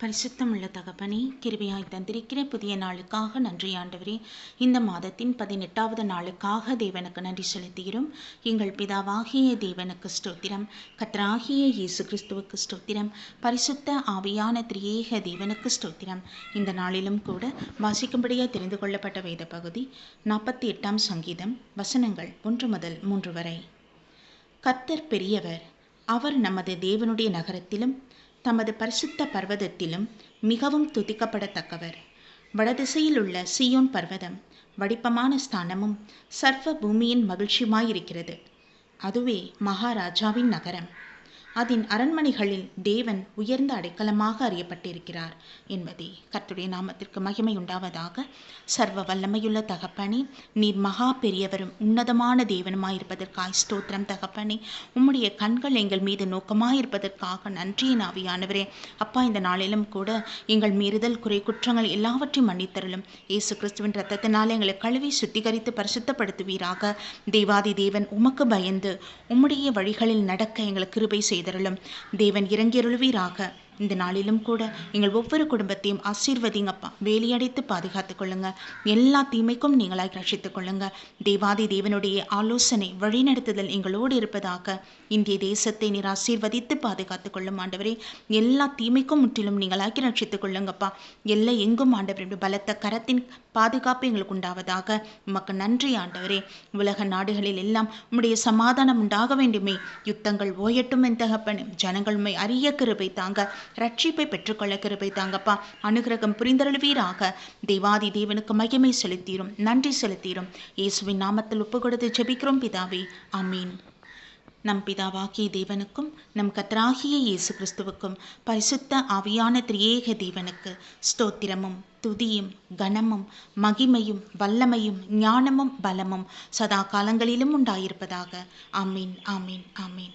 பரிசுத்தமுள்ள தகப்பனே கிருபியாய் தந்திருக்கிற புதிய நாளுக்காக நன்றி ஆண்டவரே. இந்த மாதத்தின் பதினெட்டாவது நாளுக்காக தேவனுக்கு நன்றி செலுத்துகிறோம். எங்கள் பிதாவாகிய தேவனுக்கு ஸ்தோத்திரம். கத்ராகிய இயேசு கிறிஸ்துவுக்கு ஸ்தோத்திரம். பரிசுத்த ஆவியான திரியேக தேவனுக்கு ஸ்தோத்திரம். இந்த நாளிலும் கூட வாசிக்கும்படியாக தெரிந்து கொள்ளப்பட்ட வேத பகுதி நாற்பத்தி எட்டாம் சங்கீதம் வசனங்கள் ஒன்று முதல் மூன்று வரை. கர்த்தர் பெரியவர் அவர் நமது தேவனுடைய நகரத்திலும் தமது பரிசுத்த பர்வதத்திலும் மிகவும் துதிக்கப்படத்தக்கவர். வடதிசையில் உள்ள சியோன் பர்வதம் வடிப்பமான ஸ்தானமும் சர்வ பூமியின் மகிழ்ச்சியுமாயிருக்கிறது. அதுவே மகாராஜாவின் நகரம். அதன் அரண்மனைகளில் தேவன் உயர்ந்த அடைக்கலமாக அறியப்பட்டிருக்கிறார் என்பதே கர்த்துடைய நாமத்திற்கு மகிமை உண்டாவதாக சர்வ வல்லமையுள்ள தகப்பனே நீர் மகா பெரியவரும் உன்னதமான தேவனுமாயிருப்பதற்காய் ஸ்தோத்திரம் தகப்பனே. உம்முடைய கண்கள் எங்கள் மீது நோக்கமாயிருப்பதற்காக நன்றியின் ஆவியானவரே அப்பா இந்த நாளிலும் கூட எங்கள் மீறுதல் குறை குற்றங்கள் எல்லாவற்றையும் மன்னித்தருளும். இயேசு கிறிஸ்துவின் ரத்தத்தினால் எங்களை கழுவி சுத்திகரித்து பரிசுத்தப்படுத்துவீராக. தேவாதி தேவன் உமக்கு பயந்து உம்முடைய வழிகளில் நடக்க எங்களுக்கு கிருபை செய்து செய்தருளும். தேவன் இறங்கியருள்வீராக. இந்த நாளிலும் கூட எங்கள் ஒவ்வொரு குடும்பத்தையும் ஆசீர்வதிங்கப்பா வேலியடைத்து பாதுகாத்துக் கொள்ளுங்க. எல்லா தீமைக்கும் நீங்களாய் ரட்சித்துக் கொள்ளுங்க. தேவாதி தேவனுடைய ஆலோசனை வழிநடத்துதல் எங்களோடு இருப்பதாக இந்திய தேசத்தை நீர் ஆசீர்வதித்து பாதுகாத்துக் கொள்ளும் ஆண்டவரே எல்லா தீமைக்கும் முற்றிலும் நீங்களாக்கி ரட்சித்துக் கொள்ளுங்கப்பா எல்லை எங்கும் ஆண்டவரே பலத்த கரத்தின் பாதுகாப்பு எங்களுக்கு உண்டாவதாக உமக்கு நன்றி ஆண்டவரே. உலக நாடுகளில் எல்லாம் உம்முடைய சமாதானம் உண்டாக வேண்டுமே. யுத்தங்கள் ஓயட்டும் என் தகப்பனும் ஜனங்கள் உண்மை அரிய கிருபை தாங்க. ரட்சிப்பை பெற்றுக்கொள்ள கிருபை தாங்கப்பா. அனுகிரகம் புரிந்தருள்வீராக. தேவாதி தேவனுக்கு மகிமை செலுத்தீரும் நன்றி செலுத்தீரும். இயேசுவின் நாமத்தில் ஒப்பு கொடுத்து ஜெபிக்கிறோம் பிதாவே. அமீன் நம் பிதாவாகிய தேவனுக்கும் நம் கத்தராகிய இயேசு கிறிஸ்துவுக்கும் பரிசுத்த ஆவியான திரியேக தேவனுக்கு ஸ்தோத்திரமும் துதியும் கனமும் மகிமையும் வல்லமையும் ஞானமும் பலமும் சதா காலங்களிலும் உண்டாயிருப்பதாக. ஆமீன் ஆமீன் ஆமீன்.